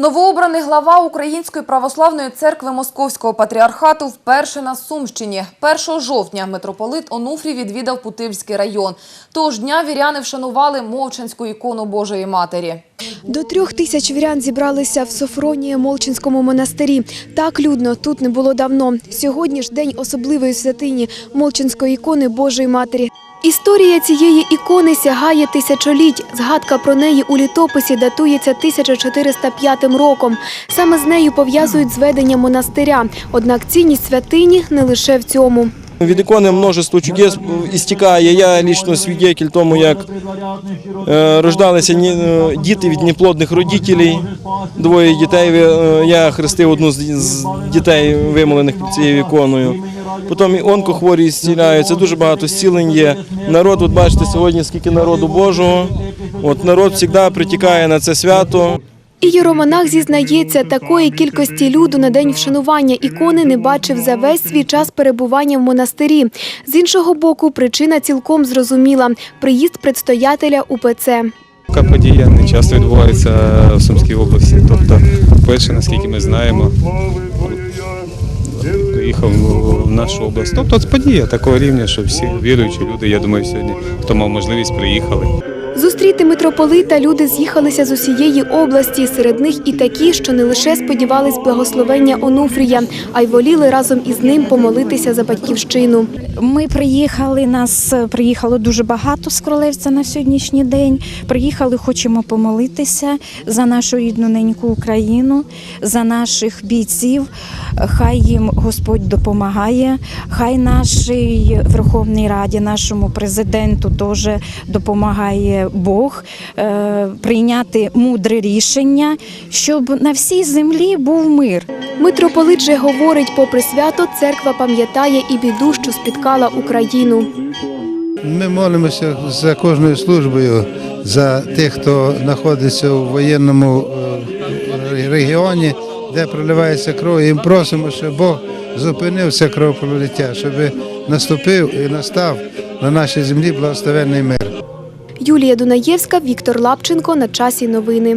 Новообраний глава Української православної церкви Московського патріархату вперше на Сумщині. 1 жовтня митрополит Онуфрій відвідав Путивський район. Того дня віряни вшанували Мовчанську ікону Божої Матері. До трьох тисяч вірян зібралися в Софронії Молчинському монастирі. Так людно тут не було давно. Сьогодні ж день особливої святині Молчинської ікони Божої Матері. Історія цієї ікони сягає тисячоліть. Згадка про неї у літописі датується 1405 роком. Саме з нею пов'язують зведення монастиря. Однак цінність святині не лише в цьому. Від ікони множество чудес істікає. Я лічно свідетель тому, як е, рождалися е, діти від неплодних родителей. Двоє дітей. е, Я хрестив одну з, дітей, вимолених цією іконою. Потім і онкохворі зціляються, дуже багато зцілень є. Народ, от бачите, сьогодні скільки народу Божого. От народ завжди притікає на це свято. І Єромонах зізнається, такої кількості люду на день вшанування ікони не бачив за весь свій час перебування в монастирі. З іншого боку, причина цілком зрозуміла – приїзд предстоятеля УПЦ. Така подія не часто відбувається в Сумській області. Тобто, перше, наскільки ми знаємо, приїхав в нашу область. Тобто подія такого рівня, що всі віруючі люди, я думаю, сьогодні, хто мав можливість, приїхали. Зустріти митрополита люди з'їхалися з усієї області. Серед них і такі, що не лише сподівались благословення Онуфрія, а й воліли разом із ним помолитися за батьківщину. Ми приїхали, нас е, приїхало дуже багато з Кролевця на сьогоднішній день. Приїхали, хочемо помолитися за нашу рідну неньку Україну, за наших бійців. Хай їм Господь допомагає, хай нашій Верховній Раді, нашому президенту теж допомагає Бог е, прийняти мудре рішення, щоб на всій землі був мир. Митрополит же говорить, попри свято, церква пам'ятає і біду, що спіткала Україну. Ми молимося за кожною службою, за тих, хто знаходиться у воєнному е, регіоні, де проливається кров. І просимо, щоб Бог зупинив це кровопролиття, щоб наступив і настав на нашій землі благословенний мир. Юлія Дунаєвська, Віктор Лапченко. На часі новини.